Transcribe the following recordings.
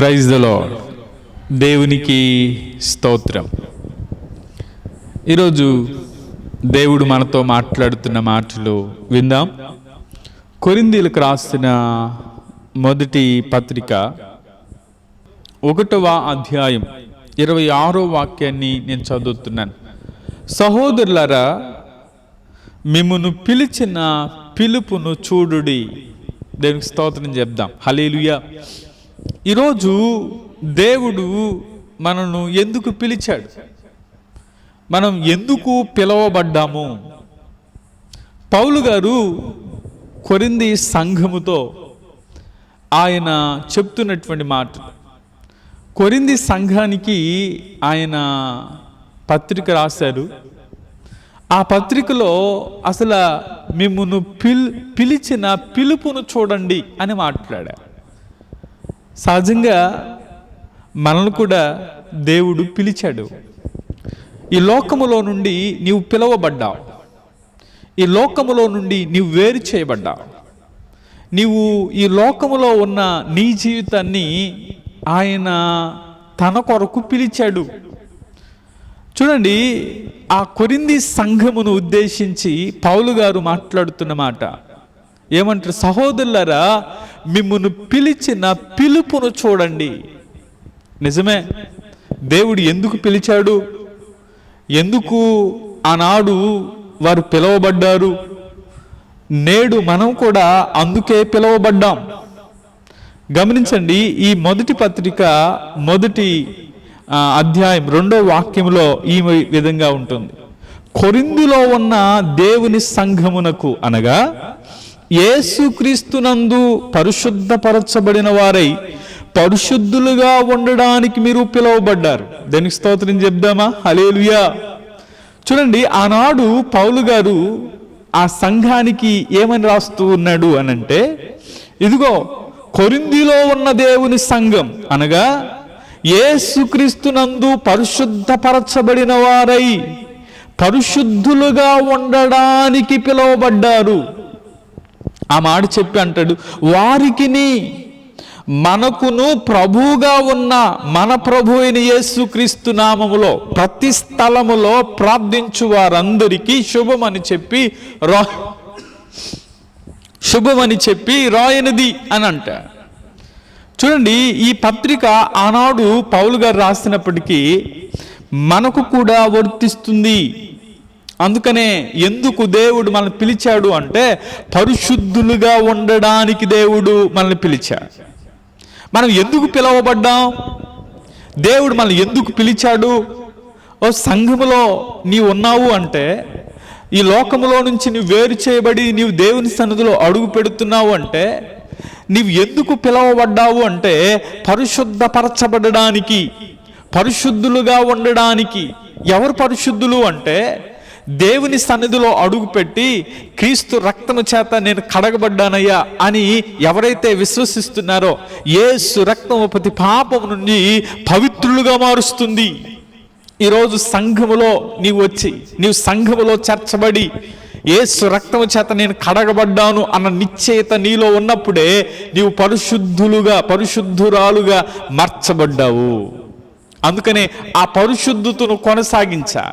Praise the దేవునికి స్తోత్రం. ఈరోజు దేవుడు మనతో మాట్లాడుతున్న మాటలు విందాం. కొరిందీలకు రాసిన మొదటి పత్రిక ఒకటవ అధ్యాయం ఇరవై ఆరో వాక్యాన్ని నేను చదువుతున్నాను. సహోదరులరా మిమ్మను పిలిచిన పిలుపును చూడుడి. దేవునికి స్తోత్రం చెప్దాం. హలేలుయా ఈరోజు దేవుడు మనను ఎందుకు పిలిచాడు? మనం ఎందుకు పిలవబడ్డాము? పౌలు గారు కొరింది సంఘముతో ఆయన చెప్తున్నటువంటి మాట. కొరింది సంఘానికి ఆయన పత్రిక రాశారు. ఆ పత్రికలో అసలు మిమ్మల్ని పిల్ పిలిచిన పిలుపును చూడండి అని మాట్లాడారు. సహజంగా మనల్ని కూడా దేవుడు పిలిచాడు. ఈ లోకములో నుండి నీవు పిలవబడ్డావు. ఈ లోకములో నుండి నీవు వేరు చేయబడ్డావు. నీవు ఈ లోకములో ఉన్న నీ జీవితాన్ని ఆయన తన కొరకు పిలిచాడు. చూడండి ఆ కొరింది సంఘమును ఉద్దేశించి పౌలు గారు మాట్లాడుతున్న మాట. ఏమంటారు? సహోదరులరా మిమ్మల్ని పిలిచిన పిలుపును చూడండి. నిజమే దేవుడు ఎందుకు పిలిచాడు? ఎందుకు ఆనాడు వారు పిలువబడ్డారు? నేడు మనం కూడా అందుకే పిలువబడ్డాం. గమనించండి ఈ మొదటి పత్రిక మొదటి అధ్యాయం రెండో వాక్యంలో ఈ విధంగా ఉంటుంది. కొరిందులో ఉన్న దేవుని సంఘమునకు అనగా ఏసుక్రీస్తునందు పరిశుద్ధపరచబడిన వారై పరిశుద్ధులుగా ఉండడానికి మీరు పిలువబడ్డారు. దేనికి స్తోత్రం చెప్దామా? హలేలుయా చూడండి ఆనాడు పౌలు గారు ఆ సంఘానికి ఏమని రాస్తూ ఉన్నాడు అనంటే ఇదిగో కొరిందిలో ఉన్న దేవుని సంఘం అనగా ఏసుక్రీస్తునందు పరిశుద్ధపరచబడిన వారై పరిశుద్ధులుగా ఉండడానికి పిలువబడ్డారు. ఆ మాట చెప్పి అంటాడు వారికిని మనకును ప్రభువుగా ఉన్న మన ప్రభు అయిన యేసుక్రీస్తు నామములో ప్రతి స్థలములో ప్రార్థించు వారందరికీ శుభమని చెప్పి రా శుభమని చెప్పి రాయనిది అని అంట. చూడండి ఈ పత్రిక ఆనాడు పౌలు గారు రాసినప్పటికీ మనకు కూడా వర్తిస్తుంది. అందుకనే ఎందుకు దేవుడు మనల్ని పిలిచాడు అంటే పరిశుద్ధులుగా ఉండడానికి దేవుడు మనల్ని పిలిచాడు. మనం ఎందుకు పిలవబడ్డాం? దేవుడు మనల్ని ఎందుకు పిలిచాడు? ఓ సంఘములో నీవు ఉన్నావు అంటే ఈ లోకములో నుంచి నీవు వేరు చేయబడి నీవు దేవుని సన్నిధిలో అడుగు పెడుతున్నావు అంటే నీవు ఎందుకు పిలవబడ్డావు అంటే పరిశుద్ధపరచబడడానికి పరిశుద్ధులుగా ఉండడానికి. ఎవరు పరిశుద్ధులు అంటే దేవుని సన్నిధిలో అడుగుపెట్టి క్రీస్తు రక్తము చేత నేను కడగబడ్డానయ్యా అని ఎవరైతే విశ్వసిస్తున్నారో ఏసు రక్తము ప్రతి పాపం నుండి పవిత్రులుగా మారుస్తుంది. ఈరోజు సంఘములో నీవు వచ్చి నీవు సంఘములో చేర్చబడి ఏసు రక్తము చేత నేను కడగబడ్డాను అన్న నిశ్చయత నీలో ఉన్నప్పుడే నీవు పరిశుద్ధులుగా పరిశుద్ధురాలుగా మార్చబడ్డావు. అందుకనే ఆ పరిశుద్ధతను కొనసాగించా.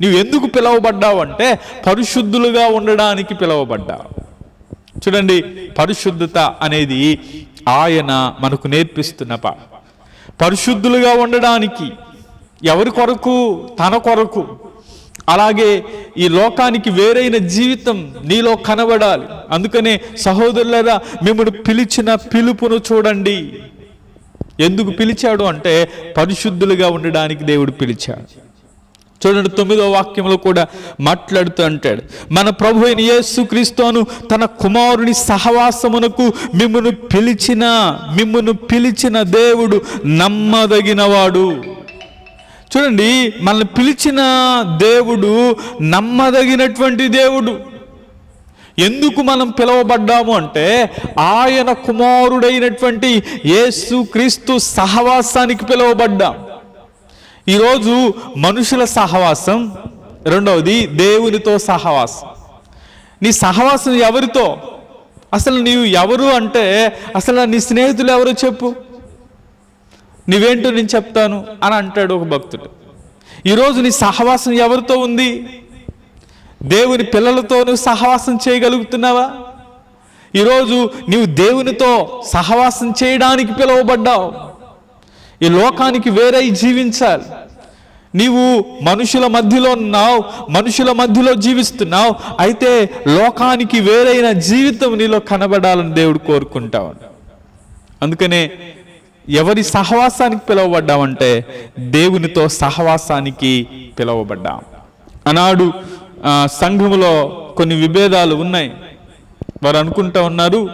నీవు ఎందుకు పిలవబడ్డావు అంటే పరిశుద్ధులుగా ఉండడానికి పిలువబడ్డావు. చూడండి పరిశుద్ధత అనేది ఆయన మనకు నేర్పిస్తున్న పా పరిశుద్ధులుగా ఉండడానికి ఎవరి కొరకు? తన కొరకు. అలాగే ఈ లోకానికి వేరైన జీవితం నీలో కనబడాలి. అందుకనే సహోదరులరా మిమ్మల్ని పిలిచిన పిలుపును చూడండి. ఎందుకు పిలిచాడు అంటే పరిశుద్ధులుగా ఉండడానికి దేవుడు పిలిచాడు. చూడండి తొమ్మిదో వాక్యంలో కూడా మాట్లాడుతూ అంటాడు మన ప్రభు అయిన యేసుక్రీస్తును తన కుమారుని సహవాసమునకు మిమ్మను పిలిచిన మిమ్మను పిలిచిన దేవుడు నమ్మదగినవాడు. చూడండి మనల్ని పిలిచిన దేవుడు నమ్మదగినటువంటి దేవుడు. ఎందుకు మనం పిలువబడ్డాము అంటే ఆయన కుమారుడైనటువంటి యేసు క్రీస్తు సహవాసానికి పిలువబడ్డాం. ఈరోజు మనుషుల సహవాసం. రెండవది దేవునితో సహవాసం. నీ సహవాసం ఎవరితో? అసలు నీవు ఎవరు అంటే అసలు నీ స్నేహితులు ఎవరు చెప్పు? నువ్వేంటో నేను చెప్తాను అని అంటాడు ఒక భక్తుడు. ఈరోజు నీ సహవాసం ఎవరితో ఉంది? దేవుని పిల్లలతో నువ్వు సహవాసం చేయగలుగుతున్నావా? ఈరోజు నీవు దేవునితో సహవాసం చేయడానికి పిలువబడ్డావు. ఈ లోకానికి వేరై జీవించాలి. నీవు మనుషుల మధ్యలో ఉన్నావు మనుషుల మధ్యలో జీవిస్తున్నావు అయితే లోకానికి వేరైన జీవితం నీలో కనబడాలని దేవుడు కోరుకుంటావు. అందుకనే ఎవరి సహవాసానికి పిలువబడ్డామంటే దేవునితో సహవాసానికి పిలువబడ్డాం. అనాడు సంఘములో కొన్ని విభేదాలు ఉన్నాయి. వారు అనుకుంటా ఉన్నారు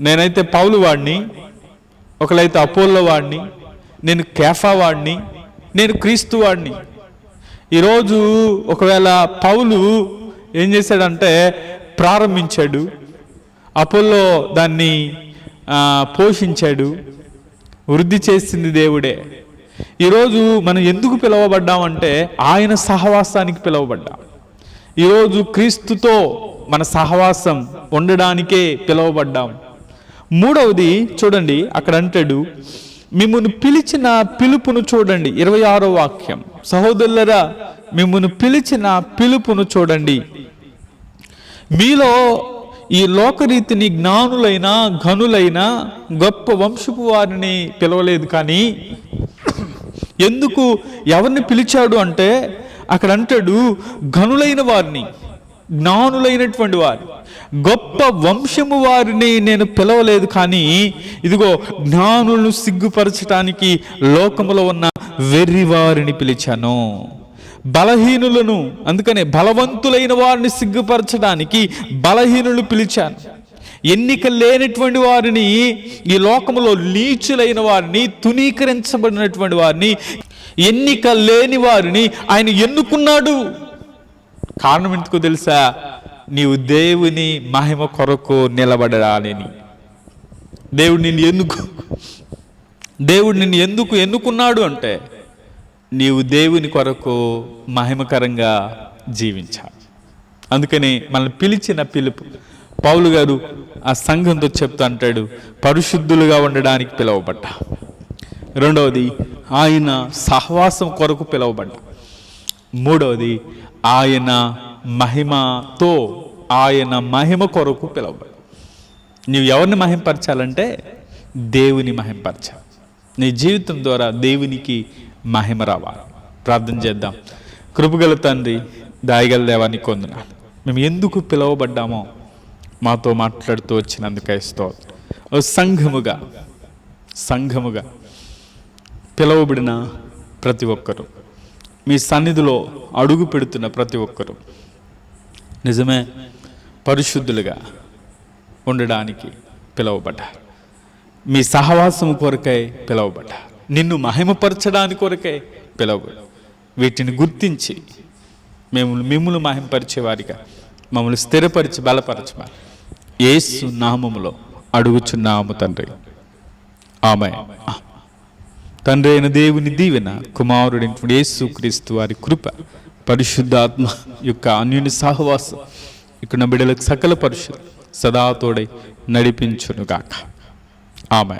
నేనైతే పౌలు వాడిని ఒకలైతే అపోల్లో వాడిని నేను కేఫా వాడిని నేను క్రీస్తు వాడిని. ఈరోజు ఒకవేళ పౌలు ఏం చేశాడంటే ప్రారంభించాడు. అపోల్లో దాన్ని పోషించాడు. వృద్ధి చేసింది దేవుడే. ఈరోజు మనం ఎందుకు పిలువబడ్డామంటే ఆయన సహవాసానికి పిలువబడ్డాం. ఈరోజు క్రీస్తుతో మన సహవాసం ఉండడానికే పిలువబడ్డాం. మూడవది చూడండి అక్కడ అంటాడు మిమ్మల్ని పిలిచిన పిలుపును చూడండి. ఇరవై ఆరో వాక్యం. సహోదరులరా మిమ్మల్ని పిలిచిన పిలుపును చూడండి. మీలో ఈ లోకరీతిని జ్ఞానులైన ఘనులైన గొప్ప వంశపు వారిని పిలవలేదు కానీ ఎందుకు ఎవరిని పిలిచాడు అంటే అక్కడ అంటాడు ఘనులైన వారిని. జ్ఞానులైనటువంటి వారు. గొప్ప వంశము వారిని నేను పిలవలేదు కానీ ఇదిగో జ్ఞానులను సిగ్గుపరచడానికి లోకములో ఉన్న వెర్రి వారిని పిలిచాను. బలహీనులను అందుకనే బలవంతులైన వారిని సిగ్గుపరచడానికి బలహీనులు పిలిచాను. ఎన్నిక లేనటువంటి వారిని ఈ లోకములో నీచులైన వారిని తునీకరించబడినటువంటి వారిని ఎన్నిక లేని వారిని ఆయన ఎన్నుకున్నాడు. కారణం ఎందుకు తెలుసా? నీవు దేవుని మహిమ కొరకు నిలబడాలని దేవుడు నిన్ను ఎందుకు దేవుడు నిన్ను ఎందుకు ఎన్నుకున్నాడు అంటే నీవు దేవుని కొరకు మహిమకరంగా జీవించాలి. అందుకని మనల్ని పిలిచిన పిలుపు. పౌలు గారు ఆ సంఘంతో చెప్తూ అంటాడు పరిశుద్ధులుగా ఉండడానికి పిలువబడ్డా. రెండవది ఆయన సహవాసం కొరకు పిలువబడ్డా. మూడవది ఆయన మహిమతో ఆయన మహిమ కొరకు పిలవబడి. నువ్వు ఎవరిని మహింపరచాలంటే దేవుని మహింపరచాలి. నీ జీవితం ద్వారా దేవునికి మహిమ రావాలి. ప్రార్థన చేద్దాం. కృపగల తండ్రి దాయగల దేవాన్ని కొందునాలు. మేము ఎందుకు పిలువబడ్డామో మాతో మాట్లాడుతూ వచ్చినందుకే స్తోత్రం. సంఘముగా సంఘముగా పిలువబడిన ప్రతి ఒక్కరూ మీ సన్నిధిలో అడుగు పెడుతున్న ప్రతి ఒక్కరూ. నిజమే పరిశుద్ధులుగా ఉండడానికి పిలువబడ్డారు. మీ సహవాసం కొరకై పిలువబడ్డారు. నిన్ను మహిమపరచడానికి కొరకై పిలువబడ్డారు. వీటిని గుర్తించి మేము మిమ్మల్ని మహిమపరిచేవారిగా మమ్మల్ని స్థిరపరిచి బలపరచమని ఏసు నామములో అడుగుచున్నాము తండ్రి. ఆమె తండ్రి అయిన దేవుని దీవెన కుమారుడైనటువంటి యేసు క్రీస్తు వారి కృప పరిశుద్ధాత్మ యొక్క అన్యుని సహవాసం ఇక్కడ బిడ్డలకు సకల పరిశుద్ధ సదా తోడై నడిపించునుగాక. ఆమె